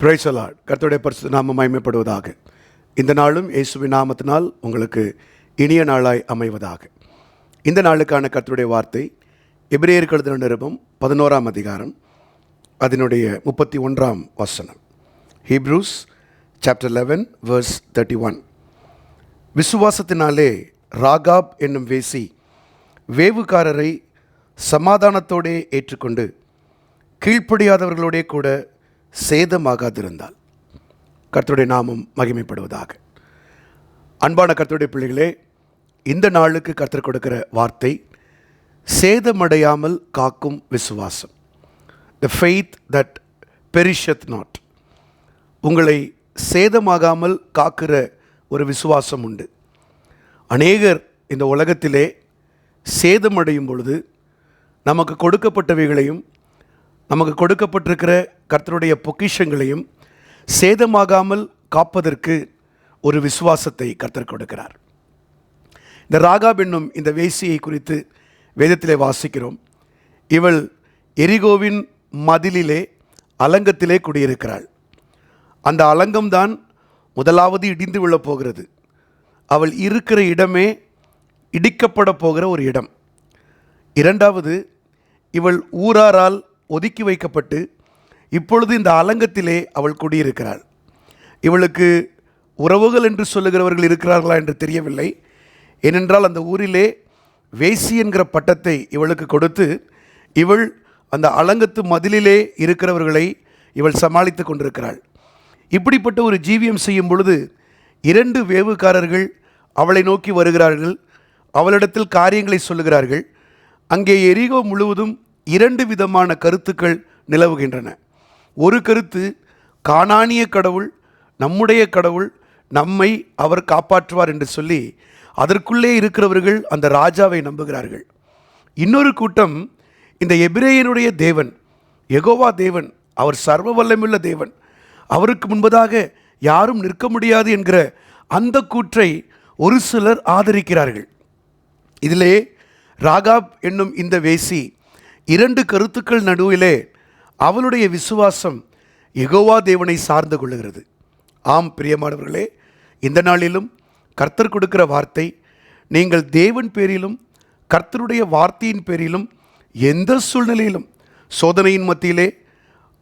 பிரைசலாட் கர்த்தருடைய பரிசு நாம மயமைப்படுவதாக இந்த நாளும் இயேசுவின் நாமத்தினால் உங்களுக்கு இனிய நாளாய் அமைவதாக. இந்த நாளுக்கான கர்த்தருடைய வார்த்தை எபிரேயர் கழுதின நிருபம் பதினோராம் அதிகாரம் அதனுடைய முப்பத்தி ஒன்றாம் வசனம். Hebrews chapter eleven verse thirty one விசுவாசத்தினாலே ராகாப் என்னும் வேசி வேவுகாரரை சமாதானத்தோடே ஏற்றுக்கொண்டு கீழ்ப்படியாதவர்களோடே கூட சேதமாகாதிருந்தால் கர்த்தருடைய நாமம் மகிமைப்படுவதாக. அன்பான கர்த்தருடைய பிள்ளைகளே இந்த நாளுக்கு கர்த்தர் கொடுக்கிற வார்த்தை சேதமடையாமல் காக்கும் விசுவாசம். The faith that perished not உங்களை சேதமாகாமல் காக்கிற ஒரு விசுவாசம் உண்டு. அநேகர் இந்த உலகத்திலே சேதமடையும் பொழுது நமக்கு கொடுக்கப்பட்டவைகளையும் நமக்கு கொடுக்கப்பட்டிருக்கிற கர்த்தருடைய பொக்கிஷங்களையும் சேதமாகாமல் காப்பதற்கு ஒரு விசுவாசத்தை கர்த்தர் கொடுக்கிறார். இந்த ராகாப் என்னும் இந்த வேசியை குறித்து வேதத்திலே வாசிக்கிறோம். இவள் எரிகோவின் மதிலிலே அலங்கத்திலே குடியிருக்கிறாள். அந்த அலங்கம்தான் முதலாவது இடிந்து விழப் போகிறது. அவள் இருக்கிற இடமே இடிக்கப்பட போகிற ஒரு இடம். இரண்டாவது இவள் ஊராரால் ஒதுக்கி வைக்கப்பட்டு இப்பொழுது இந்த அலங்கத்திலே அவள் குடியிருக்கிறாள். இவளுக்கு உறவுகள் என்று சொல்லுகிறவர்கள் இருக்கிறார்களா என்று தெரியவில்லை. ஏனென்றால் அந்த ஊரிலே வேசி என்கிற பட்டத்தை இவளுக்கு கொடுத்து இவள் அந்த அலங்கத்து மதிலிலே இருக்கிறவர்களை இவள் சமாளித்து கொண்டிருக்கிறாள். இப்படிப்பட்ட ஒரு ஜீவியம் செய்யும் பொழுது இரண்டு வேவுக்காரர்கள் அவளை நோக்கி வருகிறார்கள். அவளிடத்தில் காரியங்களை சொல்லுகிறார்கள். அங்கே எரிகோ முழுவதும் இரண்டு விதமான கருத்துக்கள் நிலவுகின்றன. ஒரு கருத்து காணானிய கடவுள் நம்முடைய கடவுள் நம்மை அவர் காப்பாற்றுவார் என்று சொல்லி அதற்குள்ளே இருக்கிறவர்கள் அந்த ராஜாவை நம்புகிறார்கள். இன்னொரு கூட்டம் இந்த எபிரேயனுடைய தேவன் எகோவா தேவன் அவர் சர்வ வல்லமுள்ள தேவன் அவருக்கு முன்பதாக யாரும் நிற்க முடியாது என்கிற அந்த கூற்றை ஒரு சிலர் ஆதரிக்கிறார்கள். இதிலே ராகாப் என்னும் இந்த வேசி இரண்டு கருத்துக்கள் நடுவிலே அவளுடைய விசுவாசம் எகோவா தேவனை சார்ந்து கொள்ளுகிறது. ஆம் பிரியமானவர்களே இந்த நாளிலும் கர்த்தர் கொடுக்கிற வார்த்தை நீங்கள் தேவன் பேரிலும் கர்த்தருடைய வார்த்தையின் பேரிலும் எந்த சூழ்நிலையிலும் சோதனையின் மத்தியிலே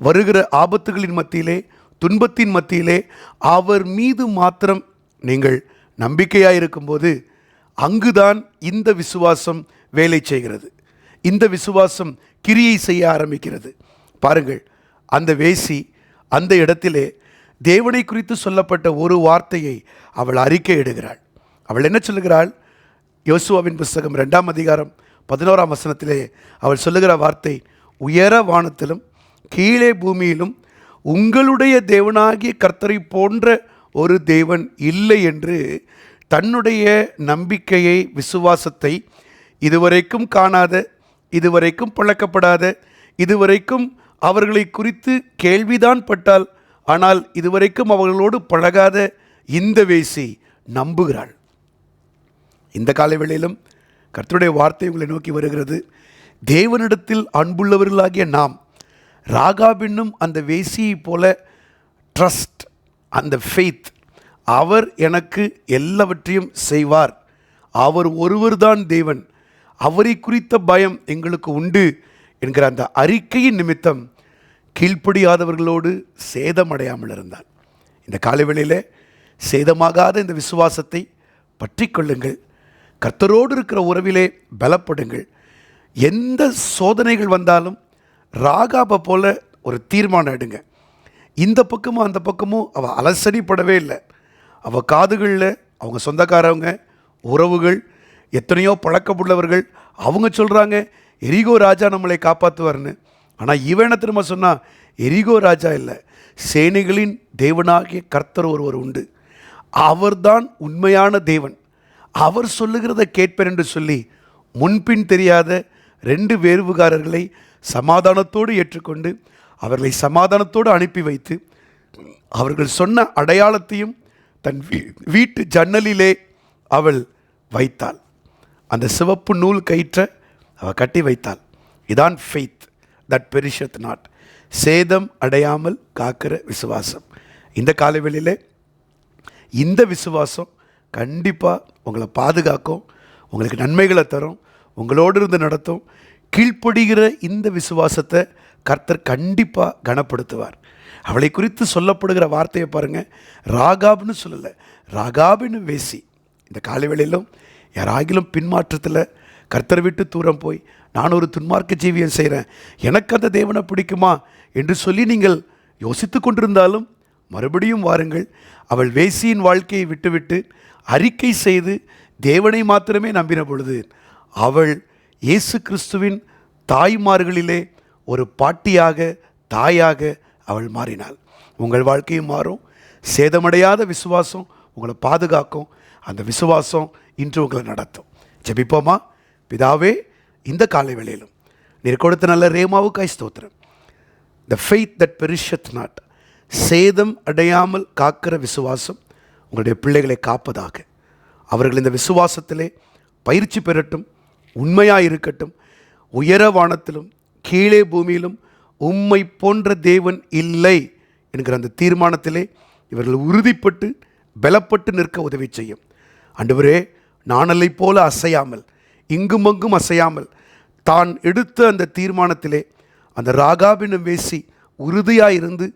வருகிற ஆபத்துகளின் மத்தியிலே துன்பத்தின் மத்தியிலே அவர் மீது மாத்திரம் நீங்கள் நம்பிக்கையாக இருக்கும்போது அங்குதான் இந்த விசுவாசம் வேலை செய்கிறது. இந்த விசுவாசம் கிரியை செய்ய ஆரம்பிக்கிறது. பாருங்கள் அந்த வேசி அந்த இடத்திலே தேவனை குறித்து சொல்லப்பட்ட ஒரு வார்த்தையை அவள் அறிக்கை இடுகிறாள் அவள் என்ன சொல்லுகிறாள்? யோசுவாவின் புஸ்தகம் ரெண்டாம் அதிகாரம் பதினோராம் வசனத்திலே அவள் சொல்லுகிற வார்த்தை உயர வானத்திலும் கீழே பூமியிலும் உங்களுடைய தேவனாகிய கர்த்தரை போன்ற ஒரு தேவன் இல்லை என்று தன்னுடைய நம்பிக்கையை விசுவாசத்தை இதுவரைக்கும் காணாத இதுவரைக்கும் பழக்கப்படாத இதுவரைக்கும் அவர்களை குறித்து கேள்விதான் பட்டால் ஆனால் இதுவரைக்கும் அவர்களோடு பழகாத இந்த வேசி நம்புகிறாள். இந்த காலவேளையிலும் கர்த்தருடைய வார்த்தை உங்களை நோக்கி வருகிறது. தேவனிடத்தில் அன்புள்ளவர்களாகிய நாம் ராகாபின்னும் அந்த வேசியைப் போல ட்ரஸ்ட் அந்த ஃபெய்த் அவர் எனக்கு எல்லாவற்றையும் செய்வார். அவர் ஒருவர்தான் தேவன். அவரை குறித்த பயம் எங்களுக்கு உண்டு என்கிற அந்த அறிக்கையின் நிமித்தம் கீழ்ப்படியாதவர்களோடு சேதமடையாமல் இருந்தார். இந்த காலவெளியில் சேதமாகாத இந்த விசுவாசத்தை பற்றி கொள்ளுங்கள். கர்த்தரோடு இருக்கிற உறவிலே பலப்படுங்கள். எந்த சோதனைகள் வந்தாலும் ராகாபை போல ஒரு தீர்மானம் எடுங்க. இந்த பக்கமும் அந்த பக்கமும் அவள் அலசடிப்படவே இல்லை. அவள் காதுகளில் அவங்க சொந்தக்காரவங்க உறவுகள் எத்தனையோ பழக்கமுள்ளவர்கள் அவங்க சொல்கிறாங்க எரிகோ ராஜா நம்மளை காப்பாற்றுவார்னு ஆனால் இவன் என்ன திரும்ப சொன்னால் எரிகோ ராஜா இல்லை சேனைகளின் தேவனாகிய கர்த்தர் ஒருவர் உண்டு. அவர்தான் உண்மையான தேவன். அவர் சொல்லுகிறத கேட்பேன் என்று சொல்லி முன்பின் தெரியாத ரெண்டு வேர்வுகாரர்களை சமாதானத்தோடு ஏற்றுக்கொண்டு அவர்களை சமாதானத்தோடு அனுப்பி வைத்து அவர்கள் சொன்ன அடையாளத்தையும் தன் வீ- வீட்டு ஜன்னலிலே அவள் வைத்தாள். அந்த சிவப்பு நூல் கயிற்ற அவள் கட்டி வைத்தாள். இதான் ஃபெய்த் தட் பெரிஷத் நாட் சேதம் அடையாமல் காக்கிற விசுவாசம். இந்த காலவெளியில் இந்த விசுவாசம் கண்டிப்பாக உங்களை பாதுகாக்கும் உங்களுக்கு நன்மைகளை தரும் உங்களோடு இருந்து நடத்தும் கீழ்ப்படுகிற இந்த விசுவாசத்தை கர்த்தர் கண்டிப்பாக கனப்படுத்துவார். அவளை குறித்து சொல்லப்படுகிற வார்த்தையை பாருங்கள் ராகாப்னு சொல்லலை ராகாபின்னு வேசி. இந்த காலவேளையிலும் யாராகிலும் பின்மாற்றத்தில் கர்த்தர் விட்டு தூரம் போய் நான் ஒரு துன்மார்க்க ஜீவியம் செய்கிறேன் எனக்கு அந்த தேவனை பிடிக்குமா? என்று சொல்லி நீங்கள் யோசித்து கொண்டிருந்தாலும் மறுபடியும் வாருங்கள். அவள் வேசியின் வாழ்க்கையை விட்டுவிட்டு அறிக்கை செய்து தேவனை மாத்திரமே நம்பின பொழுது அவள் இயேசு கிறிஸ்துவின் தாய்மார்களிலே ஒரு பாட்டியாக தாயாக அவள் மாறினாள். உங்கள் வாழ்க்கையும் மாறும். சேதமடையாத விசுவாசம் உங்களை பாதுகாக்கும். அந்த விசுவாசம் இன்று உங்களை நடத்தும். ஜெபிப்போமா? பிதாவே இந்த காலை வேளையிலும் நீர் கொடுத்த நல்ல ரேமாவுக்காய் ஸ்தோத்திரம். The faith that perished not சேதம் அடையாமல் காக்கிற விசுவாசம் உங்களுடைய பிள்ளைகளை காப்பதாக. அவர்கள் இந்த விசுவாசத்திலே பயிற்சி பெறட்டும் உண்மையாக இருக்கட்டும் உயர வானத்திலும் கீழே பூமியிலும் உம்மை போன்ற தேவன் இல்லை என்கிற அந்த தீர்மானத்திலே இவர்கள் உறுதிப்பட்டு பலப்பட்டு நிற்க உதவி செய்யும். ஆண்டவரே நாணலை போல அசையாமல் இங்கும் அங்கும் அசையாமல் தான் எடுத்த அந்த தீர்மானத்திலே அந்த ராகாபினும் வேசி உறுதியாக இருந்து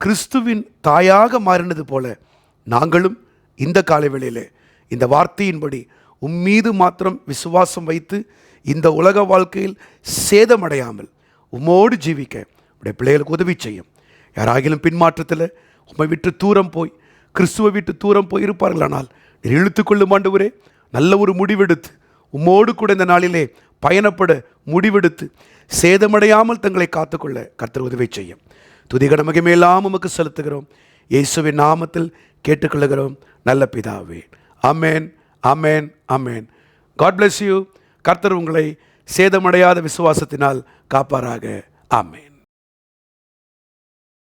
கிறிஸ்துவின் தாயாக மாறினது போல நாங்களும் இந்த காலவேளையிலே இந்த வார்த்தையின்படி உம்மீது மாத்திரம் விசுவாசம் வைத்து இந்த உலக வாழ்க்கையில் சேதமடையாமல் உம்மோடு ஜீவிக்க உடைய பிள்ளைகளுக்கு உதவி செய்யும். யாராகிலும் பின்மாற்றத்தில் உம்மை விட்டு தூரம் போய் கிறிஸ்துவை விட்டு தூரம் போய் இருப்பார்களானால் நீர் இழுத்துக்கொள்ளும் ஆண்டவரே நல்ல ஒரு முடிவெடுத்து உம்மோடு கூட இந்த நாளிலே பயணப்பட முடிவெடுத்து சேதமடையாமல் தங்களை காத்துக்கொள்ள கர்த்தர் உதவி செய்யும். துதிகட மகிமையெல்லாம் உமக்கு செலுத்துகிறோம். இயேசுவின் நாமத்தில் கேட்டுக்கொள்ளுகிறோம். நல்ல பிதாவே. Amen amen amen God bless you கர்த்தர் உங்களை சேதமடையாத விசுவாசத்தினால் காப்பாராக. ஆமேன்.